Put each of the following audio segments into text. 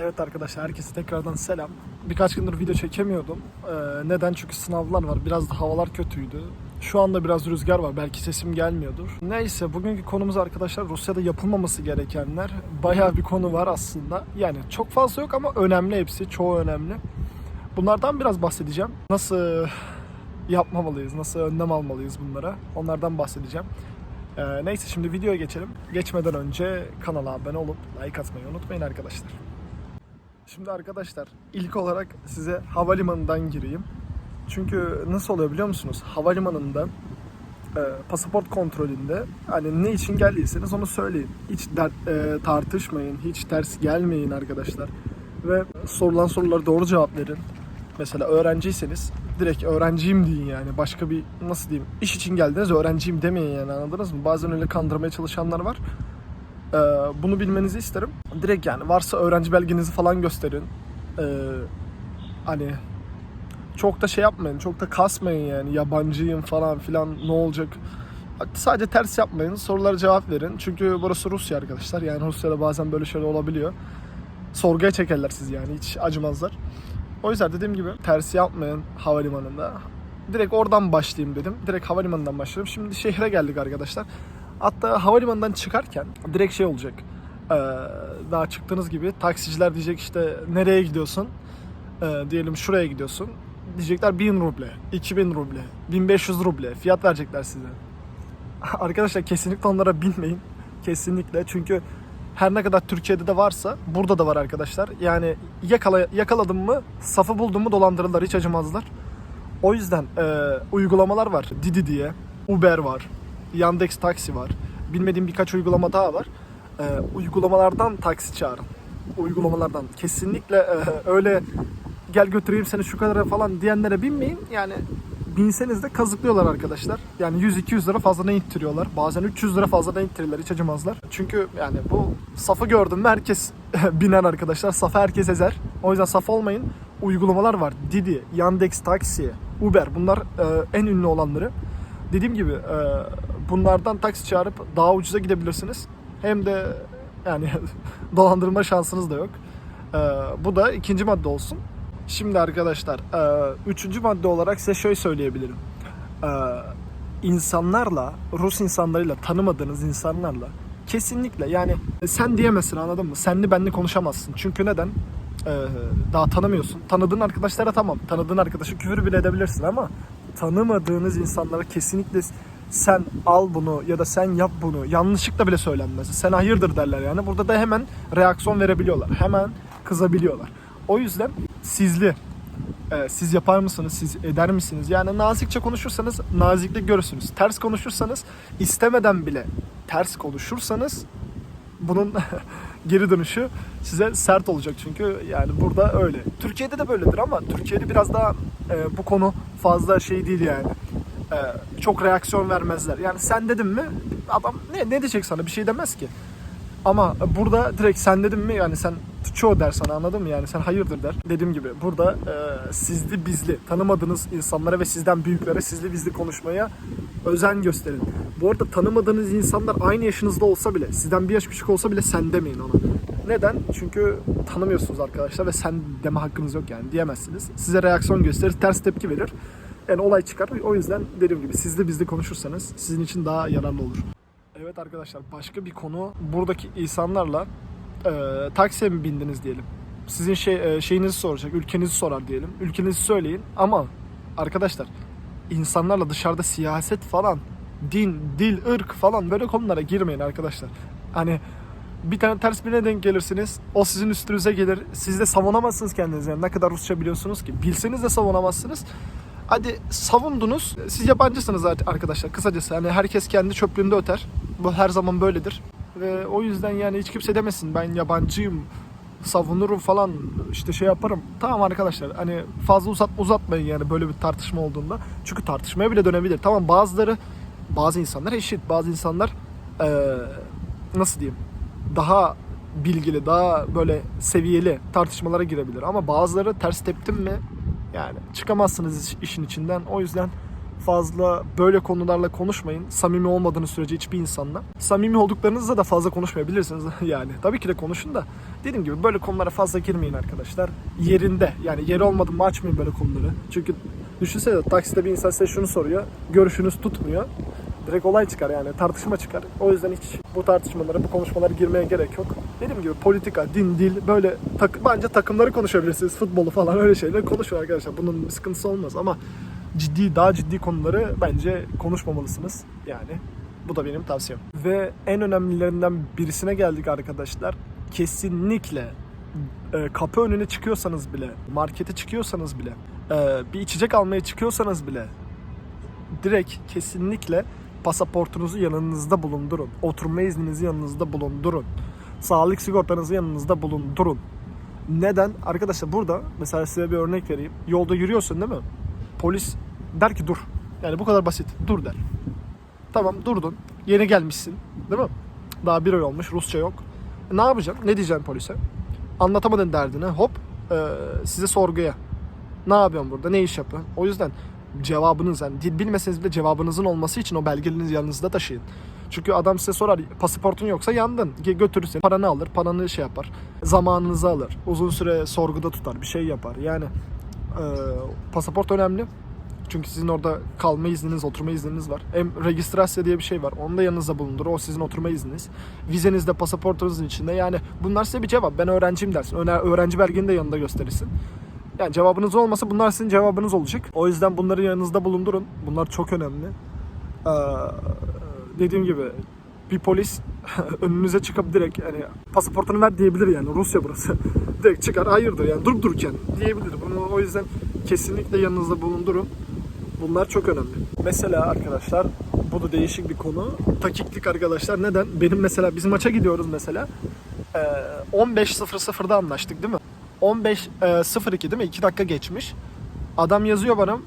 Evet arkadaşlar herkese tekrardan selam. Birkaç gündür video çekemiyordum. Ee, neden? Çünkü sınavlar var. Biraz da havalar kötüydü. Şu anda biraz rüzgar var. Belki sesim gelmiyordur. Neyse bugünkü konumuz arkadaşlar Rusya'da yapılmaması gerekenler. Bayağı bir konu var aslında. Yani çok fazla yok ama önemli hepsi. Çoğu önemli. Bunlardan biraz bahsedeceğim. Nasıl yapmamalıyız, nasıl önlem almalıyız bunlara. Onlardan bahsedeceğim. Ee, neyse şimdi videoya geçelim. Geçmeden önce kanala abone olup like atmayı unutmayın arkadaşlar. Şimdi arkadaşlar ilk olarak size havalimanından gireyim. Çünkü nasıl oluyor biliyor musunuz? Havalimanında e, pasaport kontrolünde hani ne için geldiyseniz onu söyleyin. Hiç dert, e, tartışmayın, hiç ters gelmeyin arkadaşlar. Ve sorulan sorulara doğru cevap verin. Mesela öğrenciyseniz direkt öğrenciyim deyin yani. Başka bir nasıl diyeyim iş için geldiniz öğrenciyim demeyin yani anladınız mı? Bazen öyle kandırmaya çalışanlar var. Ee, bunu bilmenizi isterim. Direkt yani varsa öğrenci belgenizi falan gösterin. Ee, hani çok da şey yapmayın, çok da kasmayın yani yabancıyım falan filan ne olacak. Sadece ters yapmayın, sorulara cevap verin. Çünkü burası Rusya arkadaşlar. Yani Rusya'da bazen böyle şeyler olabiliyor. Sorguya çekerler sizi yani hiç acımazlar. O yüzden dediğim gibi ters yapmayın havalimanında. Direkt oradan başlayayım dedim. Direkt havalimanından başlıyorum. Şimdi şehre geldik arkadaşlar. Hatta havalimanından çıkarken direkt şey olacak. Ee, daha çıktığınız gibi taksiciler diyecek işte nereye gidiyorsun? Ee, diyelim şuraya gidiyorsun. Diyecekler 1000 ruble, 2000 ruble, 1500 ruble fiyat verecekler size. Arkadaşlar kesinlikle onlara binmeyin. Kesinlikle çünkü her ne kadar Türkiye'de de varsa burada da var arkadaşlar. Yani yakala, yakaladım mı safı buldum mu dolandırırlar hiç acımazlar. O yüzden e, uygulamalar var. Didi diye, Uber var, Yandex Taksi var. Bilmediğim birkaç uygulama daha var. E, uygulamalardan taksi çağırın. Uygulamalardan. Kesinlikle e, öyle gel götüreyim seni şu kadara falan diyenlere binmeyin. Yani binseniz de kazıklıyorlar arkadaşlar. Yani 100-200 lira fazladan ittiriyorlar. Bazen 300 lira fazladan ittirirler. Hiç acımazlar. Çünkü yani bu safı gördüm herkes binen arkadaşlar. Safı herkes ezer. O yüzden saf olmayın. Uygulamalar var. Didi, Yandex Taksi, Uber. Bunlar e, en ünlü olanları. Dediğim gibi e, bunlardan taksi çağırıp daha ucuza gidebilirsiniz. Hem de yani dolandırma şansınız da yok. E, bu da ikinci madde olsun. Şimdi arkadaşlar, e, üçüncü madde olarak size şöyle söyleyebilirim. E, insanlarla, Rus insanlarıyla, tanımadığınız insanlarla kesinlikle yani sen diyemezsin anladın mı? Senli benli konuşamazsın. Çünkü neden? E, daha tanımıyorsun. Tanıdığın arkadaşlara tamam. Tanıdığın arkadaşı küfür bile edebilirsin ama tanımadığınız insanlara kesinlikle sen al bunu ya da sen yap bunu yanlışlıkla bile söylenmez. Sen hayırdır derler yani. Burada da hemen reaksiyon verebiliyorlar. Hemen kızabiliyorlar. O yüzden sizli e, siz yapar mısınız, siz eder misiniz? Yani nazikçe konuşursanız naziklik görürsünüz. Ters konuşursanız istemeden bile ters konuşursanız bunun geri dönüşü size sert olacak çünkü yani burada öyle. Türkiye'de de böyledir ama Türkiye'de biraz daha e, bu konu fazla şey değil yani. E, çok reaksiyon vermezler. Yani sen dedim mi adam ne ne diyecek sana bir şey demez ki. Ama burada direkt sen dedim mi yani sen çoğu der sana anladın mı yani sen hayırdır der. Dediğim gibi burada e, sizli bizli tanımadığınız insanlara ve sizden büyüklere sizli bizli konuşmaya özen gösterin. Bu arada tanımadığınız insanlar aynı yaşınızda olsa bile sizden bir yaş küçük olsa bile sen demeyin ona. Neden? Çünkü tanımıyorsunuz arkadaşlar ve sen deme hakkınız yok yani diyemezsiniz. Size reaksiyon gösterir, ters tepki verir. Yani olay çıkar. O yüzden dediğim gibi sizli bizli konuşursanız sizin için daha yararlı olur. Evet arkadaşlar başka bir konu buradaki insanlarla e, taksiye mi bindiniz diyelim. Sizin şey e, şeyinizi soracak, ülkenizi sorar diyelim. Ülkenizi söyleyin ama arkadaşlar insanlarla dışarıda siyaset falan, din, dil, ırk falan böyle konulara girmeyin arkadaşlar. Hani bir tane ters birine denk gelirsiniz. O sizin üstünüze gelir. Siz de savunamazsınız kendinizi. Yani ne kadar Rusça biliyorsunuz ki. Bilseniz de savunamazsınız. Hadi savundunuz. Siz yabancısınız arkadaşlar. Kısacası yani herkes kendi çöplüğünde öter. Bu her zaman böyledir. Ve o yüzden yani hiç kimse demesin ben yabancıyım savunurum falan işte şey yaparım. Tamam arkadaşlar hani fazla uzat uzatmayın yani böyle bir tartışma olduğunda. Çünkü tartışmaya bile dönebilir. Tamam bazıları bazı insanlar eşit. Bazı insanlar eee, nasıl diyeyim daha bilgili, daha böyle seviyeli tartışmalara girebilir. Ama bazıları ters teptim mi yani çıkamazsınız iş- işin içinden. O yüzden fazla böyle konularla konuşmayın. Samimi olmadığınız sürece hiçbir insanla. Samimi olduklarınızda da fazla konuşmayabilirsiniz yani. Tabii ki de konuşun da Dediğim gibi böyle konulara fazla girmeyin arkadaşlar. Yerinde yani yeri olmadı mı açmayın böyle konuları. Çünkü düşünsene takside bir insan size şunu soruyor. Görüşünüz tutmuyor. Direkt olay çıkar yani tartışma çıkar. O yüzden hiç bu tartışmalara, bu konuşmalara girmeye gerek yok. Dediğim gibi politika, din, dil böyle tak, bence takımları konuşabilirsiniz. Futbolu falan öyle şeyler konuşun arkadaşlar. Bunun bir sıkıntısı olmaz ama ciddi, daha ciddi konuları bence konuşmamalısınız. Yani bu da benim tavsiyem. Ve en önemlilerinden birisine geldik arkadaşlar. Kesinlikle e, kapı önüne çıkıyorsanız bile, markete çıkıyorsanız bile, e, bir içecek almaya çıkıyorsanız bile direkt kesinlikle pasaportunuzu yanınızda bulundurun. Oturma izninizi yanınızda bulundurun. Sağlık sigortanızı yanınızda bulundurun. Neden? Arkadaşlar burada mesela size bir örnek vereyim. Yolda yürüyorsun değil mi? Polis der ki dur. Yani bu kadar basit. Dur der. Tamam durdun. Yeni gelmişsin. Değil mi? Daha bir ay olmuş. Rusça yok. E, ne yapacaksın? Ne diyeceksin polise? Anlatamadın derdini. Hop e, size sorguya. Ne yapıyorsun burada? Ne iş yapıyorsun? O yüzden cevabınız yani bilmeseniz bile cevabınızın olması için o belgelerinizi yanınızda taşıyın. Çünkü adam size sorar pasaportun yoksa yandın. Götürür seni. Paranı alır. Paranı şey yapar. Zamanınızı alır. Uzun süre sorguda tutar. Bir şey yapar. Yani e, pasaport önemli. Çünkü sizin orada kalma izniniz, oturma izniniz var. Hem registrasya diye bir şey var. Onu da yanınızda bulundurun. O sizin oturma izniniz. Vizeniz de pasaportunuzun içinde. Yani bunlar size bir cevap. Ben öğrenciyim dersin. Öğrenci belgeni de yanında gösterirsin. Yani cevabınız olmasa bunlar sizin cevabınız olacak. O yüzden bunları yanınızda bulundurun. Bunlar çok önemli. Ee, dediğim gibi bir polis önünüze çıkıp direkt yani pasaportunu ver diyebilir yani Rusya burası. direkt çıkar hayırdır yani durup dururken diyebilir. Bunu o yüzden kesinlikle yanınızda bulundurun. Bunlar çok önemli. Mesela arkadaşlar bu da değişik bir konu. Takiklik arkadaşlar. Neden? Benim mesela biz maça gidiyoruz mesela. Ee, 15.00'da anlaştık değil mi? 15.02 değil mi? 2 dakika geçmiş. Adam yazıyor bana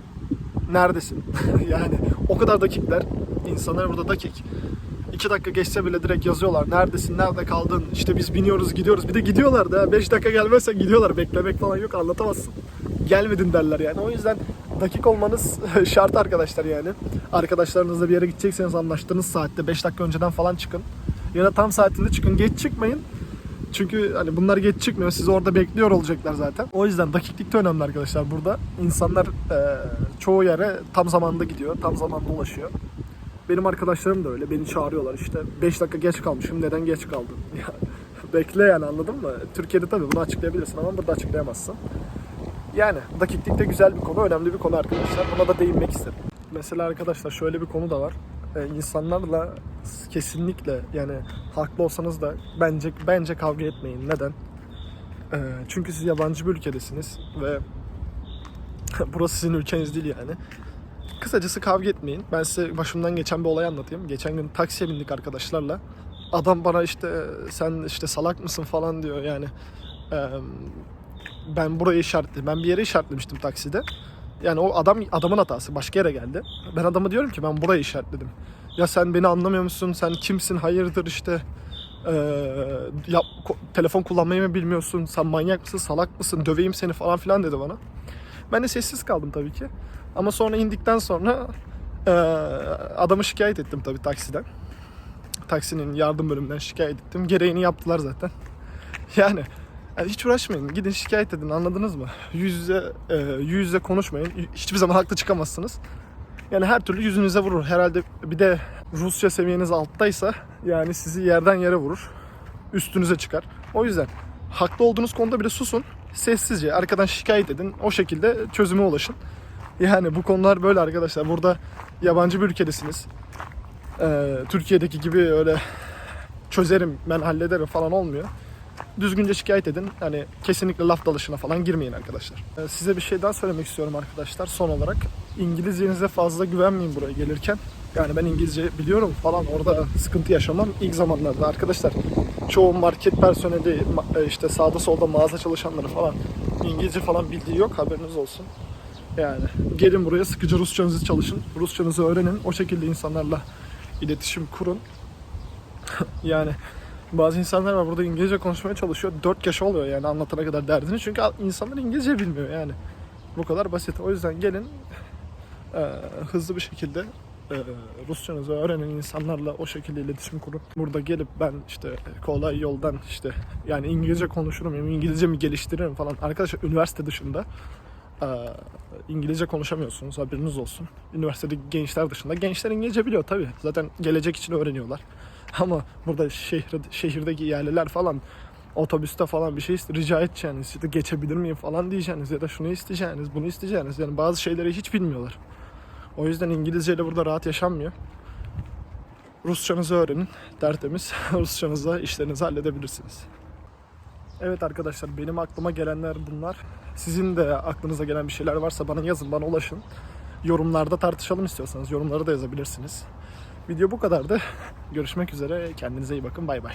neredesin? yani o kadar dakikler. İnsanlar burada dakik. 2 dakika geçse bile direkt yazıyorlar. Neredesin? Nerede kaldın? İşte biz biniyoruz, gidiyoruz. Bir de gidiyorlar da 5 dakika gelmezsen gidiyorlar. Beklemek falan yok. Anlatamazsın. Gelmedin derler yani. O yüzden dakik olmanız şart arkadaşlar yani. Arkadaşlarınızla bir yere gidecekseniz anlaştığınız saatte 5 dakika önceden falan çıkın. Ya da tam saatinde çıkın. Geç çıkmayın. Çünkü hani bunlar geç çıkmıyor. Sizi orada bekliyor olacaklar zaten. O yüzden dakiklik de önemli arkadaşlar burada. İnsanlar e, çoğu yere tam zamanında gidiyor. Tam zamanda ulaşıyor. Benim arkadaşlarım da öyle. Beni çağırıyorlar işte. 5 dakika geç kalmışım. Neden geç kaldın? Bekle yani anladın mı? Türkiye'de tabii bunu açıklayabilirsin ama burada açıklayamazsın. Yani dakiklik de güzel bir konu, önemli bir konu arkadaşlar. Buna da değinmek istedim. Mesela arkadaşlar şöyle bir konu da var. Ee, insanlarla kesinlikle yani haklı olsanız da bence bence kavga etmeyin. Neden? Ee, çünkü siz yabancı bir ülkedesiniz ve burası sizin ülkeniz değil yani. Kısacası kavga etmeyin. Ben size başımdan geçen bir olay anlatayım. Geçen gün taksiye bindik arkadaşlarla. Adam bana işte sen işte salak mısın falan diyor yani. Ee, ben burayı işaretledim. Ben bir yere işaretlemiştim takside. Yani o adam adamın hatası. Başka yere geldi. Ben adama diyorum ki ben burayı işaretledim. Ya sen beni anlamıyor musun? Sen kimsin? Hayırdır işte. Ee, ya, telefon kullanmayı mı bilmiyorsun? Sen manyak mısın? Salak mısın? Döveyim seni falan filan dedi bana. Ben de sessiz kaldım tabii ki. Ama sonra indikten sonra ee, adamı şikayet ettim tabii taksiden. Taksinin yardım bölümünden şikayet ettim. Gereğini yaptılar zaten. Yani hiç uğraşmayın. Gidin şikayet edin anladınız mı? Yüz yüze, e, yüz yüze konuşmayın. Hiçbir zaman haklı çıkamazsınız. Yani her türlü yüzünüze vurur. Herhalde bir de Rusça seviyeniz alttaysa yani sizi yerden yere vurur. Üstünüze çıkar. O yüzden haklı olduğunuz konuda bile susun. Sessizce arkadan şikayet edin. O şekilde çözüme ulaşın. Yani bu konular böyle arkadaşlar. Burada yabancı bir ülkedesiniz. Ee, Türkiye'deki gibi öyle çözerim ben hallederim falan olmuyor düzgünce şikayet edin. Hani kesinlikle laf dalışına falan girmeyin arkadaşlar. Ee, Size bir şey daha söylemek istiyorum arkadaşlar son olarak. İngilizcenize fazla güvenmeyin buraya gelirken. Yani ben İngilizce biliyorum falan orada sıkıntı yaşamam ilk zamanlarda arkadaşlar. Çoğu market personeli e, işte sağda solda mağaza çalışanları falan İngilizce falan bildiği yok haberiniz olsun. Yani gelin buraya sıkıcı Rusçanızı çalışın. Rusçanızı öğrenin. O şekilde insanlarla iletişim kurun. yani bazı insanlar var burada İngilizce konuşmaya çalışıyor. 4 yaş oluyor yani anlatana kadar derdini. Çünkü insanlar İngilizce bilmiyor yani. Bu kadar basit. O yüzden gelin e, hızlı bir şekilde e, Rusçanızı öğrenen insanlarla o şekilde iletişim kurup burada gelip ben işte kolay yoldan işte yani İngilizce konuşurum, yani İngilizcemi geliştiririm falan. Arkadaşlar üniversite dışında e, İngilizce konuşamıyorsunuz haberiniz olsun. Üniversitedeki gençler dışında. Gençler İngilizce biliyor tabi. Zaten gelecek için öğreniyorlar. Ama burada şehir, şehirdeki yerliler falan otobüste falan bir şey rica edeceğiniz işte geçebilir miyim falan diyeceğiniz ya da şunu isteyeceğiniz bunu isteyeceğiniz yani bazı şeyleri hiç bilmiyorlar. O yüzden İngilizceyle burada rahat yaşanmıyor. Rusçanızı öğrenin. Tertemiz. Rusçanızla işlerinizi halledebilirsiniz. Evet arkadaşlar benim aklıma gelenler bunlar. Sizin de aklınıza gelen bir şeyler varsa bana yazın, bana ulaşın. Yorumlarda tartışalım istiyorsanız. Yorumları da yazabilirsiniz. Video bu kadardı. Görüşmek üzere. Kendinize iyi bakın. Bay bay.